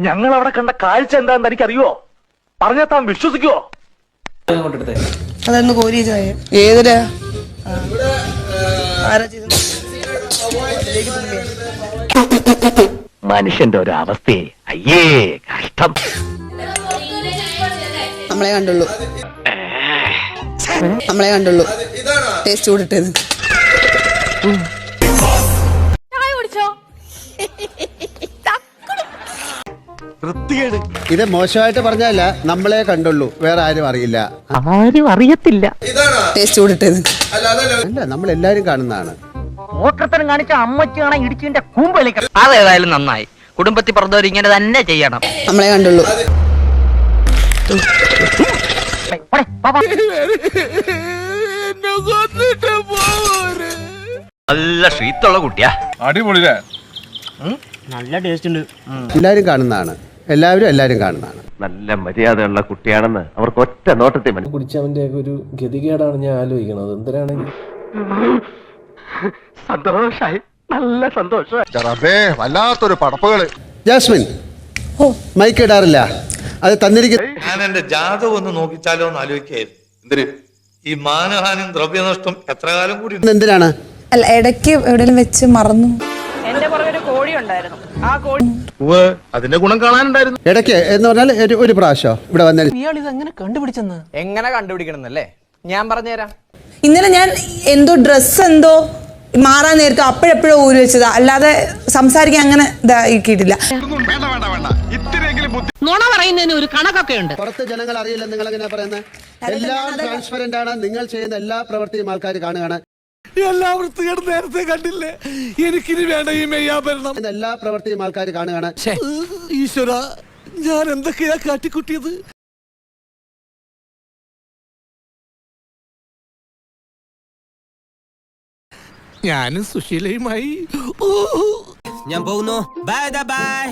ഞങ്ങൾ അവിടെ കണ്ട കാഴ്ച എന്താണെന്ന് എനിക്കറിയോ പറഞ്ഞാൽ താൻ വിശ്വസിക്കുവോ? അതൊന്ന് കോരി ചായ. ഏതിലാ? മനുഷ്യന്റെ ഒരു അവസ്ഥയെ അയ്യേ കഷ്ടം. നമ്മളെ കണ്ടുള്ളൂ. നമ്മളെ കണ്ടുള്ളൂ. ടേസ്റ്റ് കൂടിട്ടത് ഇത് മോശമായിട്ട് പറഞ്ഞല്ല നമ്മളെ കണ്ടുള്ളൂ. വേറെ ആരും അറിയില്ല. ആരും അറിയത്തില്ല. ടേസ്റ്റ് കൂടിട്ടത് അല്ല നമ്മൾ എല്ലാരും കാണുന്നതാണ്. ഓട്ടത്തരം കാണിച്ച അമ്മച്ചി കാണാൻ ഇടിച്ചിന്റെ കൂമ്പളിക്കണം അതേതായാലും നന്നായി. കുടുംബത്തിൽ പറഞ്ഞവർ ഇങ്ങനെ തന്നെ ചെയ്യണം. നമ്മളെ കണ്ടുള്ളൂ. നല്ല ഷീത്തുള്ള കുട്ടിയാ. അടിപൊളിയാ നല്ല ടേസ്റ്റ് ഉണ്ട്. എല്ലാരും കാണുന്നതാണ്. എല്ലാവരും എല്ലാരും കാണുന്നതാണ്. നല്ല മര്യാദയുള്ള കുട്ടിയാണെന്ന് അവർക്ക് ഒറ്റ നോട്ടത്തിൽ കുടിച്ച കുടിച്ചവന്റെ ഒരു ഗതികേടാണ് ഞാൻ ആലോചിക്കുന്നത്. എന്തിനാണെങ്കിൽ സന്തോഷായി. നല്ല സന്തോഷമായി വല്ലാത്തൊരു പടപ്പുകൾ. ജാസ്മിൻ മൈക്ക് ഇടാറില്ല. അത് തന്നിരിക്കുന്ന ഞാൻ എന്റെ ജാതകം ഒന്ന് നോക്കിച്ചാലോ എന്ന് ആലോചിക്കായിരുന്നു എന്തിന്? ഈ മാനഹാനിയും ദ്രവ്യനഷ്ടം എത്ര കാലം കൂടി? എന്തിനാണ്? അല്ല ഇടയ്ക്ക് എവിടെയെങ്കിലും വെച്ച് മറന്നു. ഉണ്ടായിരുന്നു. ആ കോഴി അതിന്റെ ഗുണം കാണാനുണ്ടായിരുന്നു. ഇടയ്ക്ക് എന്ന് പറഞ്ഞാൽ ഒരു ഒരു പ്രാവശ്യം ഇവിടെ വന്നതിന് ഇയാൾ ഇത് എങ്ങനെ കണ്ടുപിടിച്ചെന്ന്? എങ്ങനെ കണ്ടുപിടിക്കണം എന്നല്ലേ ഞാൻ പറഞ്ഞുതരാം. ഇന്നലെ ഞാൻ എന്തോ ഡ്രസ്സ് എന്തോ മാറാൻ നേരത്തെ അപ്പോഴെപ്പോഴോ ഊരി വെച്ചതാ. അല്ലാതെ സംസാരിക്കാൻ അങ്ങനെ ഇതാക്കിയിട്ടില്ല. നുണ പറയുന്നതിന് ഒരു കണക്കൊക്കെ ഉണ്ട്. പുറത്ത് ജനങ്ങൾ അറിയില്ല നിങ്ങൾ എങ്ങനെയാ പറയുന്നത് എല്ലാം ട്രാൻസ്പെറന്റ് ആണ്. നിങ്ങൾ ചെയ്യുന്ന എല്ലാ പ്രവൃത്തിയും ആൾക്കാർ കാണുകയാണ്. എല്ലാ വൃത്തികേട് നേരത്തെ കണ്ടില്ലേ? എനിക്കിനി വേണ്ട ഈ മെയ്യാഭരണം. എല്ലാ പ്രവൃത്തിയും ആൾക്കാർ കാണുകയാണ്. ഈശ്വര ഞാൻ എന്തൊക്കെയാ കാട്ടിക്കുട്ടിയത്? ഞാനും സുശീലയുമായി. ഓ ഞാൻ പോകുന്നു. Bye bye